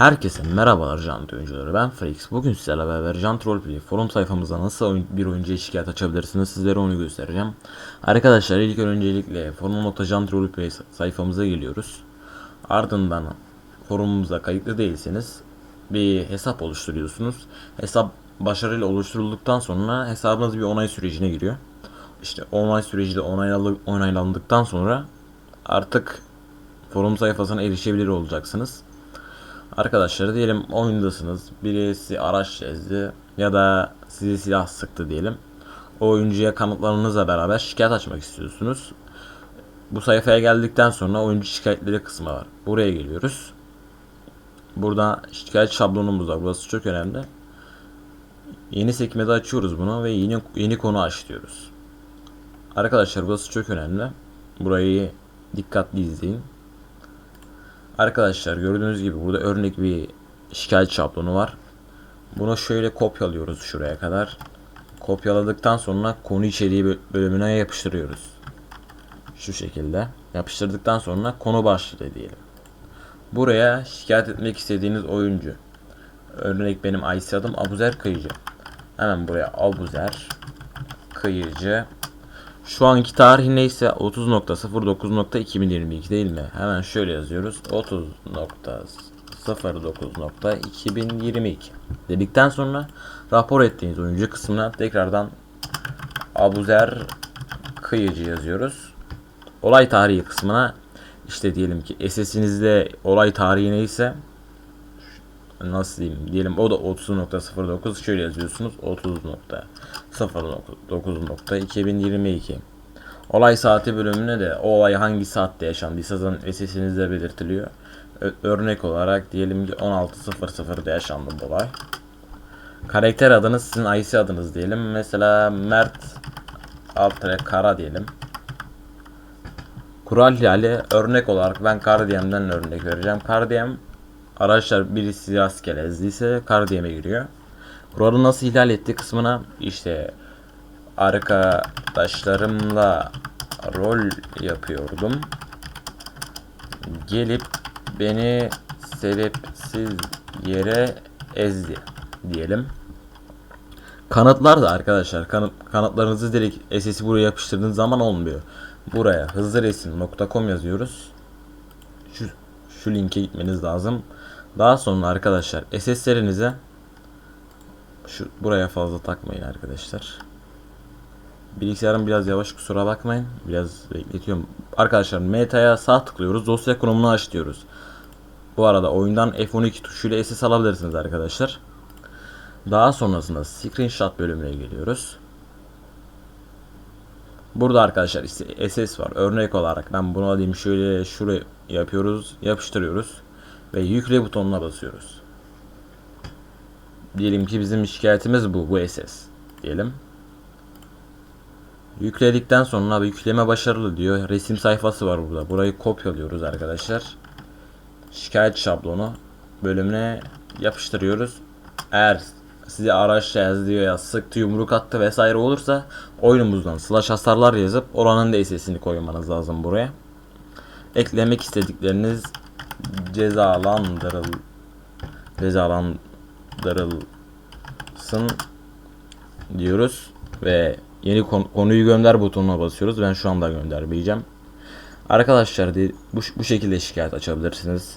Herkese merhabalar Jant oyuncuları ben Freaks. Bugün sizlerle beraber Jant Roleplay forum sayfamıza nasıl bir oyuncuya şikayet açabilirsiniz sizlere onu göstereceğim. Arkadaşlar ilk öncelikle forum.jant Roleplay sayfamıza geliyoruz. Ardından forumumuza kayıtlı değilseniz bir hesap oluşturuyorsunuz. Hesap başarıyla oluşturulduktan sonra hesabınız bir onay sürecine giriyor. İşte onay süreci de onaylandı- onaylandıktan sonra artık forum sayfasına erişebilir olacaksınız. Arkadaşlar diyelim oyundasınız. Birisi araç ezdi ya da sizi silah sıktı diyelim. O oyuncuya kanıtlarınızla beraber şikayet açmak istiyorsunuz. Bu sayfaya geldikten sonra oyuncu şikayetleri kısmı var. Buraya geliyoruz. Burada şikayet şablonumuz var. Burası çok önemli. Yeni sekmede açıyoruz bunu ve yeni yeni konu aç diyoruz. Arkadaşlar burası çok önemli. Burayı dikkatli izleyin. Arkadaşlar gördüğünüz gibi burada örnek bir şikayet şablonu var. Bunu şöyle kopyalıyoruz şuraya kadar. Kopyaladıktan sonra konu içeriği bö- bölümüne yapıştırıyoruz. Şu şekilde. Yapıştırdıktan sonra konu başlığı diyelim. Buraya şikayet etmek istediğiniz oyuncu. Örnek benim IC adım Abuzer Kıyıcı. Hemen buraya Abuzer Kıyıcı. Şu anki tarih neyse 30.09.2022 değil mi? Hemen şöyle yazıyoruz. 30.09.2022 dedikten sonra rapor ettiğiniz oyuncu kısmına tekrardan Abuzer Kıyıcı yazıyoruz. Olay tarihi kısmına işte diyelim ki SS'inizde olay tarihi neyse nasıl diyeyim diyelim o da 30.09 şöyle yazıyorsunuz 30.09.2022 Olay saati bölümüne de o olay hangi saatte yaşandıysa zaten SS'inizde belirtiliyor. Örnek olarak diyelim ki 16.00'da yaşandı bu olay. Karakter adınız sizin IC adınız diyelim. Mesela Mert Altre Kara diyelim. Kural ihlali örnek olarak ben Kardiyem'den örnek vereceğim. Kardiyem araçlar birisi rastgele ezdiyse Kardiyem'e giriyor. Kuralı nasıl ihlal etti kısmına işte arkadaşlarımla rol yapıyordum. Gelip beni sebepsiz yere ezdi diyelim. Kanıtlar da arkadaşlar kanıt, kanıtlarınızı direkt SS'i buraya yapıştırdığınız zaman olmuyor. Buraya hızlı resim.com yazıyoruz. Şu, şu linke gitmeniz lazım. Daha sonra arkadaşlar SS'lerinize şu buraya fazla takmayın arkadaşlar. Bilgisayarım biraz yavaş kusura bakmayın. Biraz bekletiyorum. Arkadaşlar meta'ya sağ tıklıyoruz. Dosya konumunu aç diyoruz. Bu arada oyundan F12 tuşuyla SS alabilirsiniz arkadaşlar. Daha sonrasında screenshot bölümüne geliyoruz. Burada arkadaşlar işte SS var. Örnek olarak ben bunu alayım şöyle şuraya yapıyoruz. Yapıştırıyoruz. Ve yükle butonuna basıyoruz. Diyelim ki bizim şikayetimiz bu. Bu SS. Diyelim. Yükledikten sonra abi yükleme başarılı diyor. Resim sayfası var burada. Burayı kopyalıyoruz arkadaşlar. Şikayet şablonu bölümüne yapıştırıyoruz. Eğer size araçla yazdı ya sıktı yumruk attı vesaire olursa oyunumuzdan slash hasarlar yazıp oranın da sesini koymanız lazım buraya. Eklemek istedikleriniz cezalandırıl cezalandırılsın diyoruz ve yeni kon- konuyu gönder butonuna basıyoruz. Ben şu anda göndermeyeceğim. Arkadaşlar bu, bu şekilde şikayet açabilirsiniz.